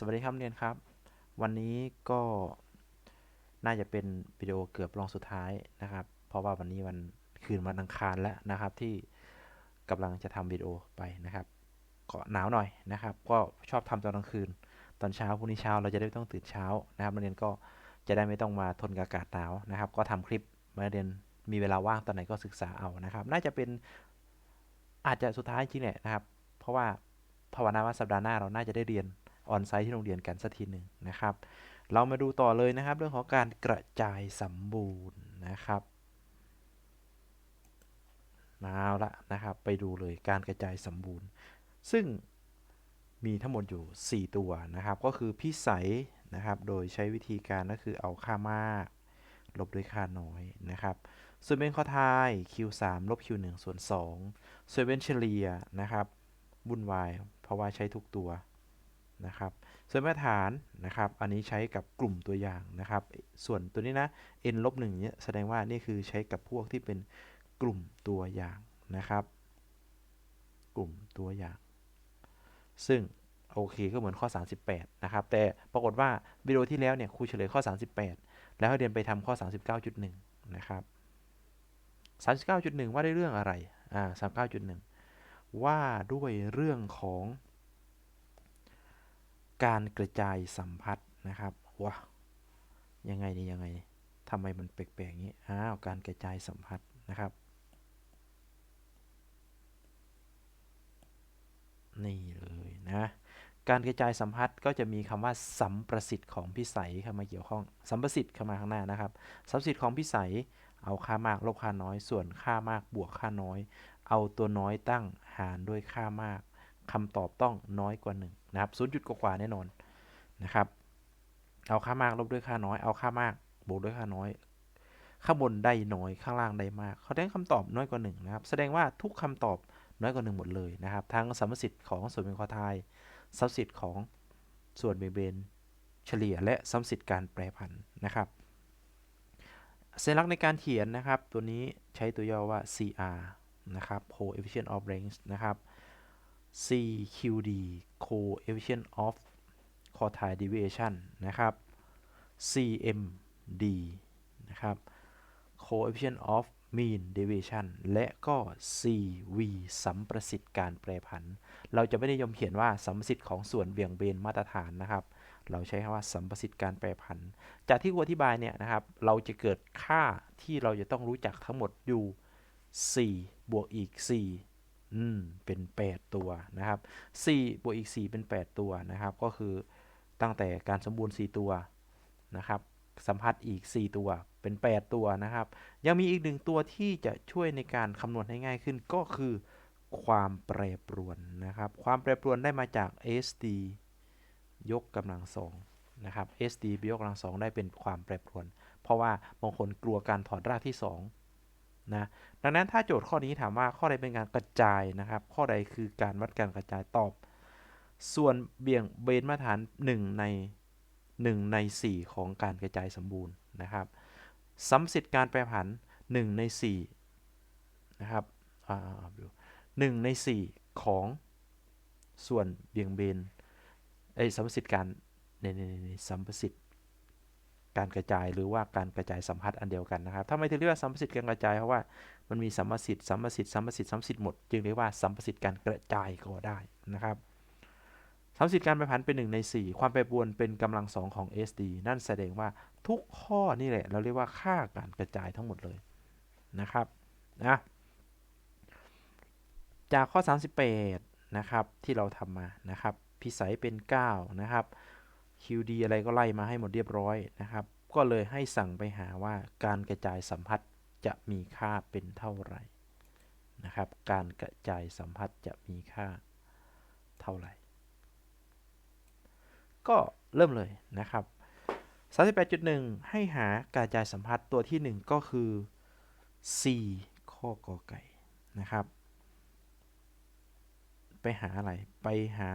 สวัสดีครับเรียนครับ วันนี้ก็น่าจะเป็นวิดีโอเกือบรองสุดท้ายนะครับ เพราะว่าวันนี้วันคืนวันอังคารแล้วนะครับ ที่กำลังจะทำวิดีโอไปนะครับก็หนาวหน่อยนะครับ ก็ชอบทำตอนกลางคืน ตอนเช้าพรุ่งนี้เช้าเราจะได้ไม่ต้องตื่นเช้านะครับนักเรียนก็จะได้ไม่ต้องมาทนกับอากาศหนาวนะครับ ก็ทำคลิปมาเรียนมีเวลาว่างตอนไหนก็ศึกษาเอานะครับ น่าจะเป็นอาจจะสุดท้ายจริงแหละนะครับ เพราะว่าภาวนาว่าสัปดาห์หน้าเราน่าจะได้เรียน ออนไซต์ที่โรงเรียนกันสักทีหนึ่งนะครับ เรามาดูต่อเลยนะครับ เรื่องของการกระจายสมบูรณ์นะครับมาเอาละนะครับ ไปดูเลยการกระจายสมบูรณ์ ซึ่งมีทั้งหมดอยู่ 4 ตัวนะครับ ก็คือพิสัยนะครับ โดยใช้วิธีการก็คือเอาค่ามาก ลบด้วยค่าน้อยนะครับ ส่วนเป็นข้อทาย q3 ลบ q1 ส่วน2ส่วนเป็นเฉลี่ยนะครับวุ่นวาย เพราะว่าใช้ทุกตัว นะครับส่วนมาตรฐานนะครับอันนี้ใช้กับกลุ่มตัวอย่างนะครับ ส่วนตัวนี้นะ n ลบหนึ่งเนี่ยแสดงว่านี่คือใช้กับพวกที่เป็นกลุ่มตัวอย่างนะครับ กลุ่มตัวอย่าง ซึ่งโอเคก็เหมือนข้อ 38 นะครับ แต่ปรากฏว่าวิดีโอที่แล้วเนี่ยครูเฉลยข้อ 38 แล้วเรียนไปทำข้อ 39.1 นะครับ 39.1 ว่าด้วยเรื่องอะไรอ่า39.1 ว่าด้วยเรื่องของ การกระจายสัมพัทธ์นะครับว้ายังไงนี่ยังไงทำไมมันแปลกๆอย่างนี้อ้าวการกระจายสัมพัทธ์นะครับ นี่เลยนะการกระจายสัมพัทธ์ก็จะมีคำว่าสัมประสิทธิ์ของพิสัยเข้ามาเกี่ยวข้อง สัมประสิทธิ์เข้ามาข้างหน้านะครับ สัมประสิทธิ์ของพิสัยเอาค่ามากลบค่าน้อย ส่วนค่ามากบวกค่าน้อย เอาตัวน้อยตั้งหารด้วยค่ามาก คำตอบต้องน้อยกว่า 1 นะครับศูนย์จุดกว่าแน่นอนนะครับ เอาค่ามากลบด้วยค่าน้อย เอาค่ามากบวกด้วยค่าน้อย ข้างบนได้น้อยข้างล่างได้มากเขาได้คำตอบน้อยกว่า1นะครับ แสดงว่าทุกคำตอบน้อยกว่า 1 หมดเลยนะครับ ทั้งสัมสิทธิ์ของส่วนเป็นข้อทายสัมสิทธิ์ของส่วนเบเบนเฉลี่ยและสัมสิทธิ์การแปรผันนะครับสัญลักษณ์ในการเขียนนะครับ ตัวนี้ใช้ตัวย่อว่า CR นะครับ coefficient of range นะครับ CQD coefficient of quartile deviation นะครับ CMD นะครับ coefficient of mean deviation และก็ CV สัมประสิทธิ์การแปรผัน เราจะไม่ได้ยมเขียนว่าสัมประสิทธิ์ของส่วนเบี่ยงเบนมาตรฐานนะครับ เราใช้คำว่าสัมประสิทธิ์การแปรผัน จากที่กูอธิบายเนี่ยนะครับ เราจะเกิดค่าที่เราจะต้องรู้จักทั้งหมดอยู่ 4 บวกอีก 4 อืม เป็น 8 ตัวนะครับ4บวกอีก 4 เป็น 8 ตัวนะครับ ก็คือตั้งแต่การสมบูรณ์ 4 ตัวนะครับ สัมพัทธ์อีก 4 ตัว เป็น 8 ตัวนะครับ ยังมีอีกหนึ่งตัวที่จะช่วยในการคำนวณให้ง่ายขึ้นก็คือความแปรปรวนนะครับ ความแปรปรวนได้มาจาก SD ยกกำลังสองนะครับ SD ยกกำลังสองได้เป็นความแปรปรวน เพราะว่าบางคนกลัวการถอดรากที่ 2 นะดังนั้นถ้าโจทย์ข้อนี้ถามว่าข้อใดเป็นการกระจายนะครับ ข้อใดคือการวัดการกระจายตอบ ส่วนเบี่ยงเบนมาตรฐาน 1 ใน 1 ใน 4 ของการกระจายสมบูรณ์นะครับสัมสิทธิ์การแปรผัน 1 ใน4นะครับหนึ่งใน 4 ของส่วนเบี่ยงเบนไอ้สัมสิทธิ์การในในสัมประสิทธิ์ การกระจายหรือว่าการกระจายสัมพัทธ์อันเดียวกันนะครับถ้าไมถึงเรียกว่าสัมประสิทธิ์การกระจายเพราะว่ามันมีสัมประสิทธิ์สัมประสิทธิ์สัมประสิทธิ์สัมประสิทธิ์หมดจึงเรียกว่าสัมประสิทธิ์การกระจายก็ได้นะครับสัมประสิทธิ์การแปรผันเป็น1ใน 4 ความแปรปรวนเป็นกำลัง 2 ของ SD นั่นแสดงว่าทุกข้อนี่แหละ เราเรียกว่าค่าการกระจายทั้งหมดเลยนะครับนะจากข้อ 38นะครับที่เราทำมานะครับ พิสัยเป็น 9 นะครับ QD อะไรก็ไล่มาให้หมดเรียบร้อยนะครับ ก็เลยให้สั่งไปหาว่าการกระจายสัมพัทธ์จะมีค่าเป็นเท่าไหร่นะครับ การกระจายสัมพัทธ์จะมีค่าเท่าไหร่ ก็เริ่มเลยนะครับ 38.1 ให้หากรกระจายสัมพัทธ์ตัวที่ 1 ก็คือ C ข้อกอไก่นะครับ ไปหาอะไร ไปหา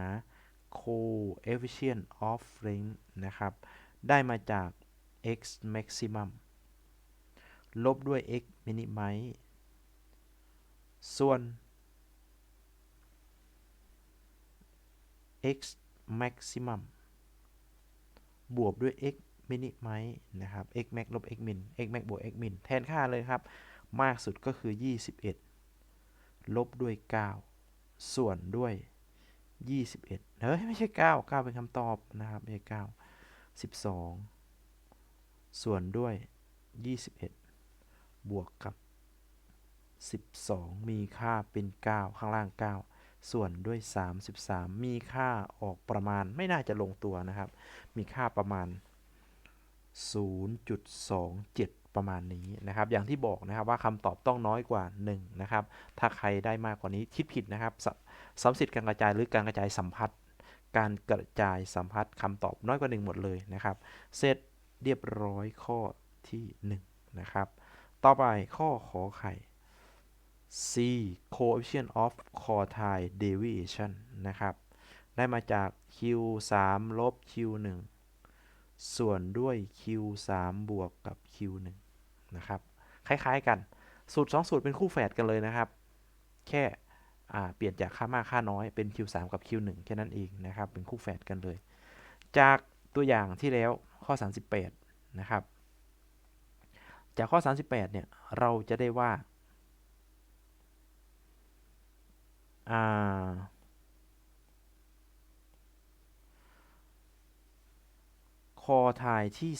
coefficient of range นะครับ ได้มาจาก x maximum ลบด้วย x minimum ส่วน x maximum บวกด้วย x มินิไมนะครับ x max ลบ x min x max บวก x min แทนค่าเลยครับ มากสุดก็คือ 21 ลบด้วย 9 ส่วนด้วย 21 เฮ้ยไม่ใช่9 9เป็นคำตอบนะครับไม่ใช่9 12ส่วนด้วย21บวกกับ12มีค่าเป็น9ข้างล่าง9ส่วนด้วย33มีค่าออกประมาณไม่น่าจะลงตัวนะครับ มีค่าประมาณ 0.27 ประมาณนี้นะครับ อย่างที่บอกนะครับว่าคำตอบต้องน้อยกว่า 1 นะครับ ถ้าใครได้มากกว่านี้คิดผิดนะครับสสัมสิทธิ์การกระจายหรือการกระจายสัมพัทธ การกระจายสัมพัทธ์คำตอบน้อยกว่า 1 หมดเลยนะครับ เสร็จเรียบร้อยข้อที่ 1 นะครับ ต่อไปข้อขอไข่ C coefficient of quartile deviation นะครับ ได้มาจาก q 3ลบ q 1ส่วนด้วย q 3บวกกับ q 1นะครับ คล้ายๆกัน สูตร 2 สูตรเป็นคู่แฝดกันเลยนะครับ แค่ เปลี่ยนจากค่ามากค่าน้อยเป็น q 3 กับ q 1 แค่นั้นเองนะครับ เป็นคู่แฝดกันเลย จากตัวอย่างที่แล้วข้อ 38 นะครับ จากข้อ 38 เนี่ย เราจะได้ว่าคอทายที่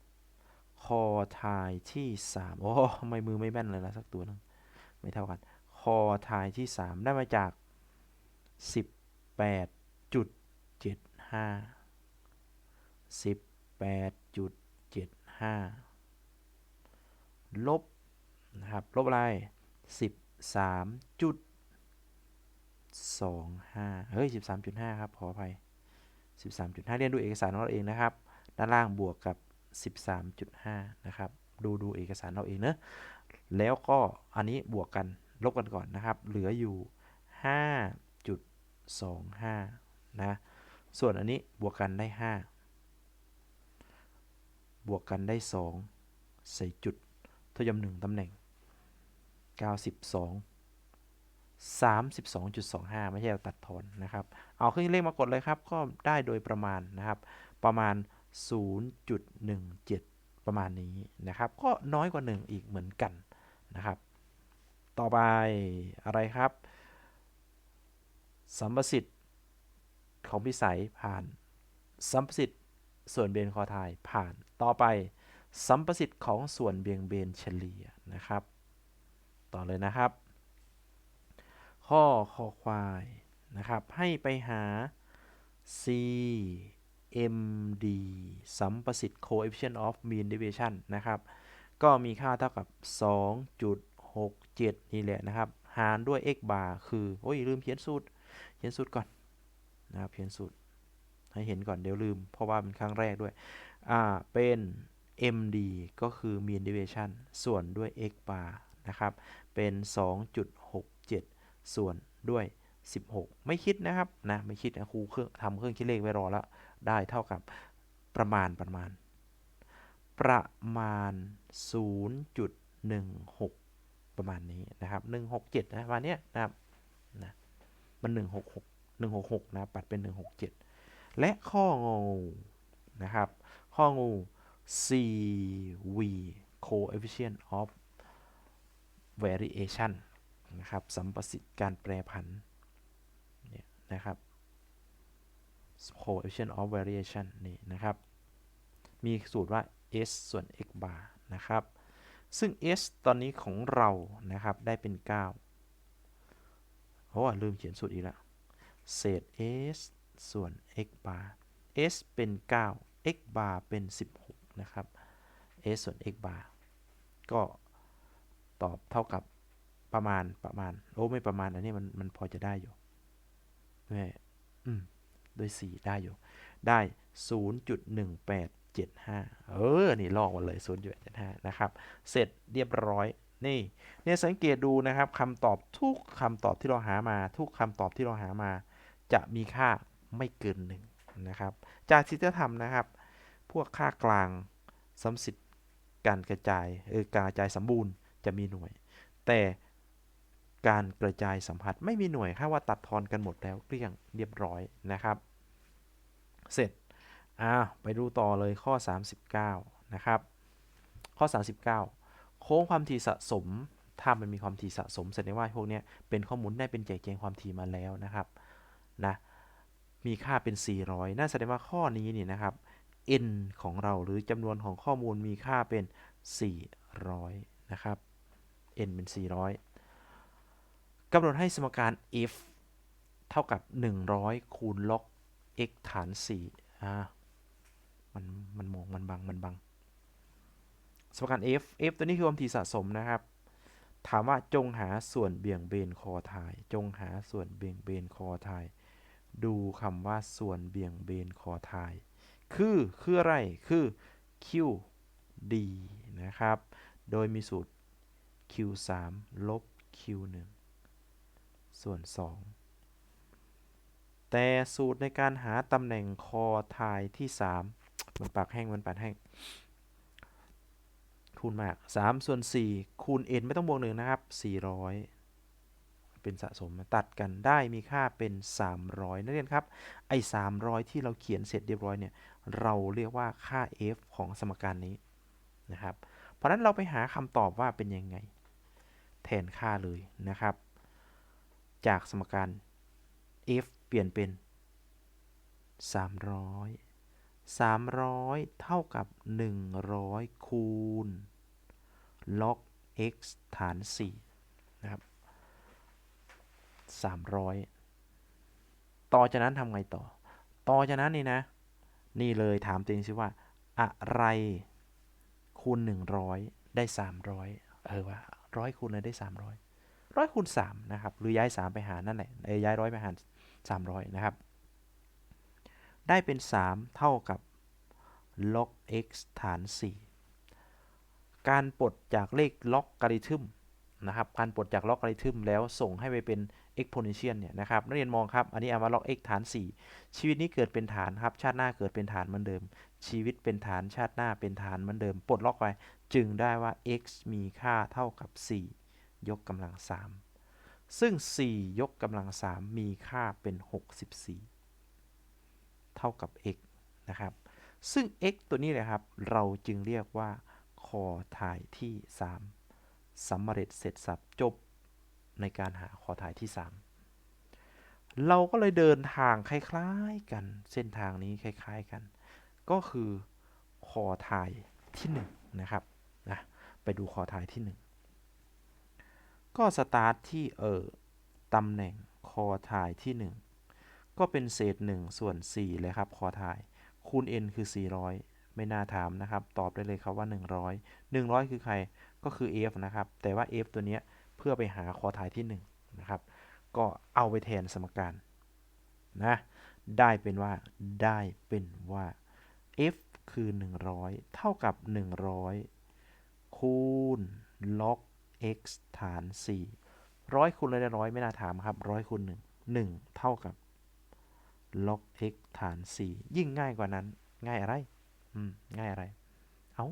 3 คอทายที่ 3 โอ้ ไม่มือไม่แม่นเลยละสักตัวนึง ไม่เท่ากัน อทายที่ 3 ได้มาจาก 18.75 18.75 ลบนะครับ ลบอะไร 13จุด25 เฮ้ย 13.5 ครับ ขออภัย 13.5 เรียนดูเอกสารของเราเองนะครับ ด้านล่างบวกกับ 13.5 นะครับ ดูดูเอกสารเราเองเนะแล้วก็อันนี้บวกกัน ลบกันก่อนนะครับ เหลืออยู่ 5.25 นะ ส่วนอันนี้บวกกันได้ 5 บวกกันได้ 2 ใส่จุดทยม1ตำแหน่ง 92 32.25 ไม่ใช่เราตัดทอนนะครับ เอาเครื่องเลขมากดเลยครับ ก็ได้โดยประมาณนะครับ ประมาณ 0.17 ประมาณนี้นะครับ ก็น้อยกว่า 1 อีกเหมือนกันนะครับ ต่อไปอะไรครับสัมประสิทธิ์ของพิสัยผ่านสัมประสิทธิ์ส่วนเบนคอทายผ่านต่อไปสัมประสิทธิ์ของส่วนเบียงเบนเฉลี่ยนะครับ ต่อเลยนะครับ ข้อคอควายนะครับ ให้ไปหา c md สัมประสิทธิ์ coefficient of mean deviation นะครับ ก็มีค่าเท่ากับ 6 7 นี่แหละนะครับ หารด้วย x bar คือ โอ้ย ลืมเขียนสูตร เขียนสูตรก่อนนะครับ เขียนสูตร ให้เห็นก่อนเดี๋ยวลืม เพราะว่าเป็นครั้งแรกด้วย อ่า เป็น md ก็คือ mean deviation ส่วนด้วย x bar นะครับ เป็น 2.67 ส่วนด้วย 16 ไม่คิดนะครับนะไม่คิดนะครูเครื่องทำเครื่องคิดเลขไว้รอแล้ว ได้เท่ากับประมาณประมาณ ประมาณ 0.16 ประมาณนี้นะครับ167นะประมาณนี้นะครับนะมัน166 166นะปัดเป็น167และข้องงูนะครับ ข้องู CV coefficient of variation นะครับ สัมประสิทธิ์การแปรผันเนี่ยนะครับ coefficient of variation นี่นะครับ มีสูตรว่า s ส่วน x bar นะครับ ซึ่ง s ตอนนี้ของเรานะครับได้เป็น 9 โอ้ลืมเขียนสูตรอีกแล้ว เศษ s ส่วน x bar s เป็น 9 x bar เป็น 16 นะครับ s ส่วน x bar ก็ตอบเท่ากับประมาณประมาณ โอ้ ไม่ประมาณ อันนี้มันมันพอจะได้อยู่แม่อืมด้วย 4 ได้อยู่ ได้ 0.75 เออ นี่ลอกมาเลย0.875 นะครับ เสร็จเรียบร้อย นี่เนี่ยสังเกตดูนะครับคำตอบทุกคำตอบที่เราหามา ทุกคำตอบที่เราหามา จะมีค่าไม่เกินหนึ่งนะครับ จากที่จะทำนะครับ พวกค่ากลางสัมสิทธิ์การกระจายเออการกระจายสมบูรณ์จะมีหน่วย แต่การกระจายสัมผัสไม่มีหน่วยค่าว่าตัดทอนกันหมดแล้วเกลี้ยงเรียบร้อยนะครับ เสร็จ อาไปดูต่อเลยข้อ 39 นะครับ ข้อ 39 โค้งความถี่สะสม ถ้ามันมีความถี่สะสมแสดงว่าพวกนี้เป็นข้อมูลได้เป็นแจกแจงความถี่มาแล้วนะครับนะมีค่าเป็น 400 น่าแสดงว่าข้อนี้นี่นะครับ n ของเราหรือจำนวนของข้อมูลมีค่าเป็น 400 นะครับ n เป็น 400กำหนดให้สมการ f เท่ากับ 100 คูณล็อก x ฐาน4อ่า มันมันมองมันบังมันบังสมการ f f ตัวนี้คือความถี่สะสมนะครับ ถามว่าจงหาส่วนเบี่ยงเบนคอทาย จงหาส่วนเบี่ยงเบนคอทาย ดูคำว่าส่วนเบี่ยงเบนคอทาย คือคืออะไรคือ q d นะครับ โดยมีสูตร q 3ลบ q 1ส่วน 2 แต่สูตรในการหาตำแหน่งคอทายที่ 3 มันปากแห้งมันปากแห้งคูณมาก3ส่วน4คูณ n ไม่ต้องบวกหนึ่งนะครับ 400 เป็นสะสมตัดกันได้มีค่าเป็น 300 นักเรียนครับ ไอ้ 300 ที่เราเขียนเสร็จเรียบร้อยเนี่ย เราเรียกว่าค่า f ของสมการนี้นะครับ เพราะนั้นเราไปหาคำตอบว่าเป็นยังไง แทนค่าเลยนะครับ จากสมการ f เปลี่ยนเป็น 300 300เท่ากับ100คูณ log x ฐาน4นะครับ300ต่อจากนั้นทำไงต่อ ต่อจากนั้นนี่นะ นี่เลยถามตัวเองสิว่า อะไรคูณ100ได้300เออว่าร้อยคูณอะไรได้300ร้อยคูณ3นะครับ หรือย้าย3ไปหารนั่นแหละเออย้ายร้อยไปหาร300นะครับ ได้เป็น 3 เท่ากับ log x ฐาน 4 การปลดจากเลขล็อกการิทึมนะครับ การปลดจากล็อกการิทึมแล้วส่งให้ไปเป็น exponential เนี่ยนะครับนักเรียนมองครับ อันนี้เอามา log x ฐาน 4 ชีวิตนี้เกิดเป็นฐานครับ ชาติหน้าเกิดเป็นฐานเหมือนเดิม ชีวิตเป็นฐานชาติหน้าเป็นฐานเหมือนเดิม ปลดล็อกไป จึงได้ว่า x มีค่าเท่ากับ 4 ยกกำลัง 3 ซึ่ง 4 ยกกำลัง 3 มีค่าเป็น 64 เท่ากับ x นะครับ ซึ่ง x ตัวนี้เลยครับ เราจึงเรียกว่าคอถ่ายที่ 3สำเร็จเสร็จสับจบในการหาคอถ่ายที่ 3 เราก็เลยเดินทางคล้ายๆกัน เส้นทางนี้คล้ายๆกัน ก็คือคอถ่ายที่1นะครับนะไปดูคอถ่ายที่ 1 ก็สตาร์ทที่เออตำแหน่งคอถ่ายที่ 1 ก็เป็นเศษ 1 ส่วน 4 เลยครับคอถ่าย คูณ n คือ 400 ไม่น่าถามนะครับ ตอบได้เลยครับว่า 100 100 คือใครก็คือ f นะครับ แต่ว่า f ตัวเนี้ยเพื่อไปหาคอถ่ายที่ 1 นะครับ ก็เอาไปแทนสมการนะได้เป็นว่าได้เป็นว่า f คือ 100 เท่ากับ 100 คูณ log x ฐาน4ร้อยคูณร้อยร้อยไม่น่าถามครับร้อยคูณ1 1 เท่ากับ log x ฐาน 4 ยิ่งง่ายกว่านั้น ง่ายอะไร อืม ง่ายอะไร เอา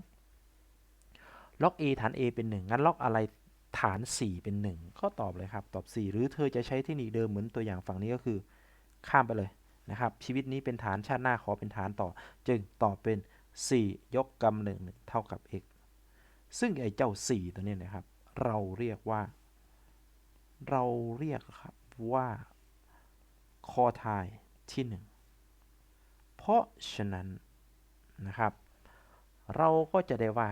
log a ฐาน a เป็น 1 งั้น log อะไรฐาน 4 เป็น 1 ก็ตอบเลยครับ ตอบ 4 หรือเธอจะใช้เทคนิคเดิมเหมือนตัวอย่างฝั่งนี้ก็คือ ข้ามไปเลยนะครับ ชีวิตนี้เป็นฐานชาติหน้าขอเป็นฐานต่อ จึงตอบเป็น 4 ยกกำหนึ่งเท่ากับ x ซึ่งไอ้เจ้า 4 ตัวนี้นะครับ เราเรียกว่า เราเรียกครับว่าคอทาย ที่ 1 เพราะฉะนั้นนะครับ เราก็จะได้ว่า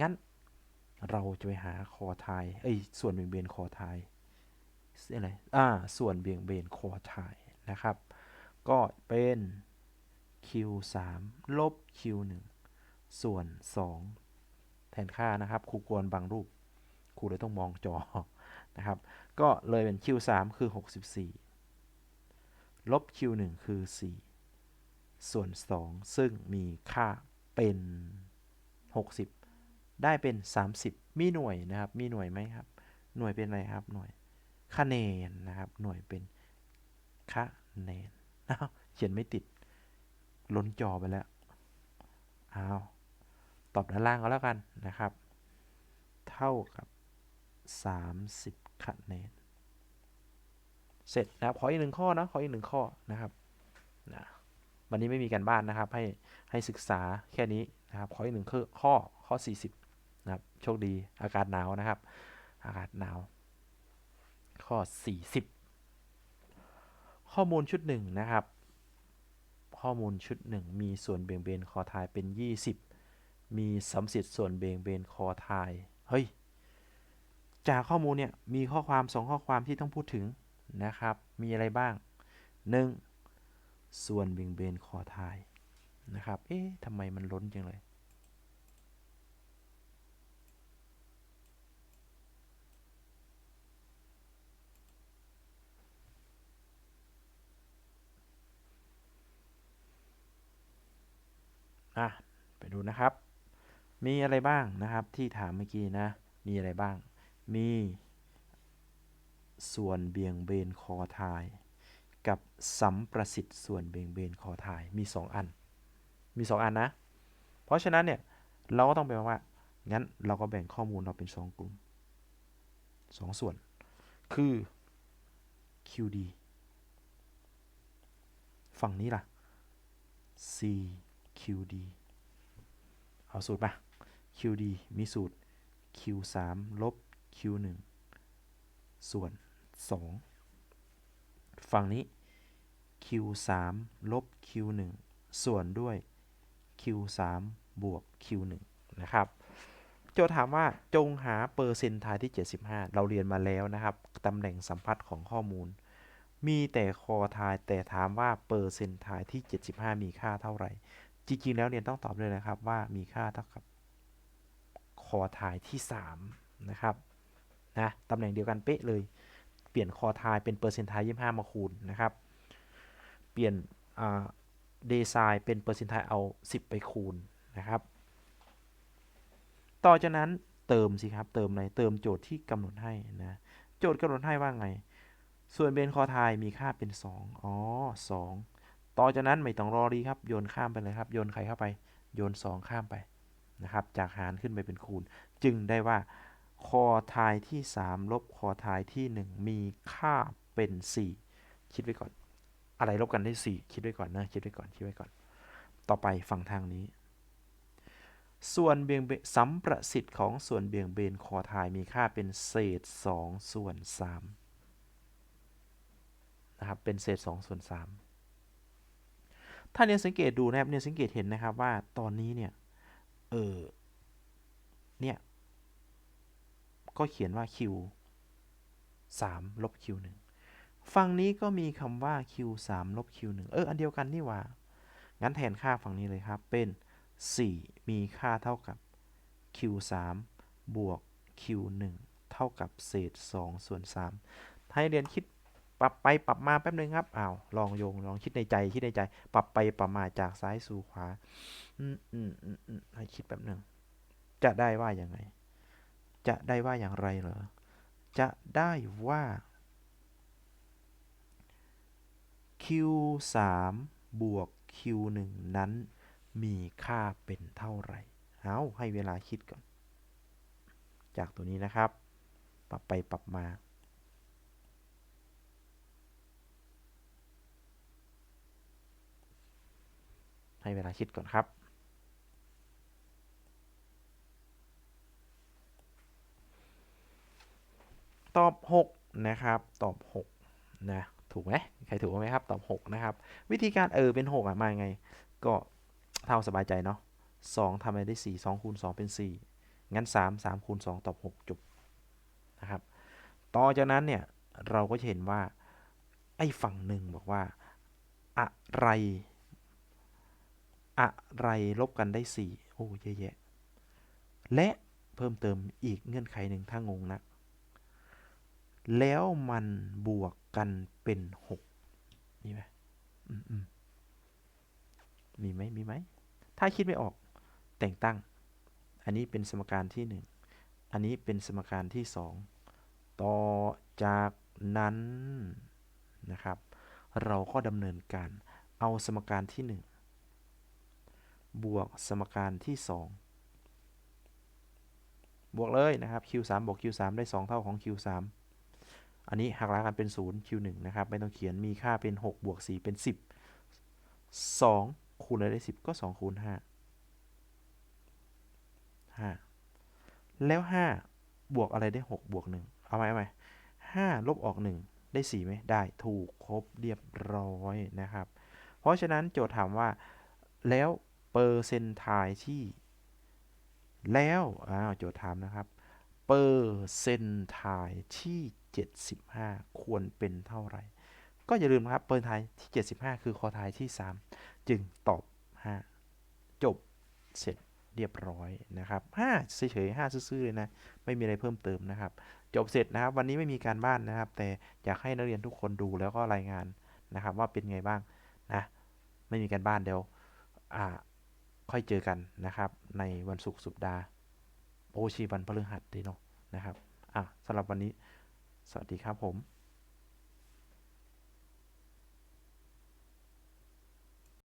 งั้น เราจะไปหาคอทายเอ้ยส่วนเบี่ยงเบนคอทายอะไรอ่าส่วนเบี่ยงเบนคอทายนะครับ ก็เป็น q 3 ลบ q 1 ส่วน 2 แทนค่านะครับครูกวนบางรูปครูเลยต้องมองจอนะครับ ก็เลยเป็น q 3 คือ 64 ลบ q 1 คือ 4 ส่วน 2 ซึ่งมีค่าเป็น 60 ได้เป็น 30 มีหน่วยนะครับ มีหน่วยไหมครับ หน่วยเป็นอะไรครับ หน่วยคะแนนนะครับ หน่วยเป็นคะแนนเขียนไม่ติด ล้นจอไปแล้วเอาตอบด้านล่างก็แล้วกันนะครับ เท่ากับ 30 คะแนน เสร็จนะครับขออีกหนึ่งข้อนะขออีกหนึ่งข้อนะครับนะวันนี้ไม่มีการบ้านนะครับให้ให้ศึกษาแค่นี้นะครับขออีกหนึ่งข้อข้อข้อ 40นะครับโชคดีอากาศหนาวนะครับ อากาศหนาว ข้อ 40 ข้อมูลชุดหนึ่งนะครับ ข้อมูลชุดหนึ่งมีส่วนเบี่ยงเบนคอทายเป็น 20 มีสัมสิทธิ์ส่วนเบี่ยงเบนคอทายเฮ้ยจากข้อมูลเนี่ยมีข้อความ 2 ข้อความที่ต้องพูดถึง นะครับ มีอะไรบ้าง 1. ส่วนเบี่ยงเบนคอทายนะครับ เอ๊ะทำไมมันล้นจังเลยอะไปดูนะครับ มีอะไรบ้างนะครับที่ถามเมื่อกี้นะ มีอะไรบ้าง มี ส่วนเบี่ยงเบนคอทาย กับสัมประสิทธิ์ส่วนเบี่ยงเบนคอทายมี 2 อัน มี 2 อันนะ เพราะฉะนั้นเนี่ยเราก็ต้องแปลว่า งั้นเราก็แบ่งข้อมูลเราเป็น 2 กลุ่ม 2 ส่วน คือ QD ฝั่งนี้ล่ะ CQD เอาสูตรมา QD มีสูตร Q3 ลบ Q1 ส่วน 2 ฝั่งนี้ Q3 ลบ Q1 ส่วนด้วย Q3 บวก Q1 นะครับ โจทย์ถามว่าจงหาเปอร์เซนต์ทายที่ 75 เราเรียนมาแล้วนะครับ ตำแหน่งสัมพัทธ์ของข้อมูล มีแต่คอทายแต่ถามว่าเปอร์เซนต์ทายที่ 75 มีค่าเท่าไหร่ จริง ๆ แล้วเรียนต้องตอบเลยนะครับว่ามีค่าเท่ากับคอทายที่ 3 นะครับ นะ ตำแหน่งเดียวกันเป๊ะเลย เปลี่ยนคอทายเป็นเปอร์เซนต์ไทาย25มาคูณนะครับ เปลี่ยนเดซายเป็นเปอร์เซนต์ทายเอา 10 ไปคูณนะครับ ต่อจากนั้นเติมสิครับ เติมอะไรเติมโจทย์ที่กำหนดให้นะ โจทย์กำหนดให้ว่าไง ส่วนเบนคอทายมีค่าเป็น 2 อ๋อ 2 ต่อจากนั้นไม่ต้องรอรีครับ โยนข้ามไปเลยครับ โยนใครเข้าไป โยน 2 ข้ามไปนะครับ จากหารขึ้นไปเป็นคูณ จึงได้ว่า คอทายที่ 3 ลบคอทายที่ 1 มีค่าเป็น 4 คิดไว้ก่อน อะไรลบกันได้ 4 คิดไว้ก่อนนะ คิดไว้ก่อน คิดไว้ก่อน ต่อไปฝั่งทางนี้ ส่วนเบี่ยงเบนสัมประสิทธิ์ของส่วนเบี่ยงเบนคอทายมีค่าเป็นเศษ 2 ส่วน3นะครับ เป็นเศษ 2 ส่วน 3 ถ้าเนี่ยสังเกตดูนะครับเนี่ยสังเกตเห็นนะครับว่าตอนนี้เนี่ย เออเนี่ย ก็เขียนว่า q 3ลบ q 1ฝั่งนี้ก็มีคำว่า q 3ลบ q 1เออ อันเดียวกันนี่หว่า งั้นแทนค่าฝั่งนี้เลยครับ เป็น 4 มีค่าเท่ากับ q 3บวก q 1เท่ากับเศษ2ส่วน3ให้เรียนคิดปรับไปปรับมาแป๊บนึงครับอ้าวลองโยงลองคิดในใจคิดในใจ ปรับไปปรับมาจากซ้ายสู่ขวา อืมอืมอืมอืมให้คิดแป๊บนึงจะได้ว่าอย่างไง จะได้ว่าอย่างไรเหรอ จะได้ว่า q 3 บวก q 1 นั้นมีค่าเป็นเท่าไหร่ เอาให้เวลาคิดก่อน จากตัวนี้นะครับ ปรับไปปรับมา ให้เวลาคิดก่อนครับ ตอบ 6 นะครับ ตอบ 6 นะ ถูกไหมใครถูกไหมครับ ตอบ 6 นะครับ วิธีการเออเป็น 6 อะ มาไง ก็เท่าสบายใจเนาะ2ทำอะไรได้ 4 2คูณ2เป็น 4 งั้น 3 3คูณ2ตอบ 6 จบ นะครับ ต่อจากนั้นเนี่ย เราก็จะเห็นว่า ไอ้ฝั่งหนึ่งบอกว่า อะไร อะไรลบกันได้ 4 โอ้เยอะแยะ และเพิ่มเติมอีกเงื่อนไขหนึ่งถ้างงนะ แล้วมันบวกกันเป็น6มีไหมมีไหมมีไหม ถ้าคิดไม่ออกแต่งตั้ง อันนี้เป็นสมการที่1อันนี้เป็นสมการที่2ต่อจากนั้นนะครับ เราก็ดำเนินการ เอาสมการที่1บวกสมการที่2บวกเลยนะครับ q3 บวก q3 ได้ 2 เท่าของ q3 อันนี้หักล้างกันเป็น 0 q1 นะครับ ไม่ต้องเขียนมีค่าเป็น 6 บวก 4 เป็น 10 2 คูณอะไรได้ 10 ก็ 2 คูณ 5 5 แล้ว 5 บวกอะไรได้ 6 บวก 1 เอาไหมเอาไหม5ลบออก 1 ได้4ไหมได้ถูกครบเรียบร้อยนะครับ เพราะฉะนั้นโจทย์ถามว่าแล้วเปอร์เซนต์ไทที่ แล้วอ้าวโจทย์ถามนะครับ เปอร์เซนต์ไทที่ 75 ควรเป็นเท่าไหร่ ก็อย่าลืมนะครับ เปอร์เซนต์ไทที่ 75 คือคอไทที่ 3 จึงตอบ 5 จบเสร็จเรียบร้อยนะครับ5เฉยๆ5ซื่อๆเลยนะ ไม่มีอะไรเพิ่มเติมนะครับ จบเสร็จนะครับ วันนี้ไม่มีการบ้านนะครับ แต่อยากให้นักเรียนทุกคนดูแล้วก็รายงานนะครับ ว่าเป็นไงบ้างนะ ไม่มีการบ้านเดี๋ยวอ่าค่อยเจอกันนะครับ ในวันศุกร์สุดาห์ โอชีวันพฤหัสดีเนาะนะครับ อะสำหรับวันนี้ สวัสดีครับผม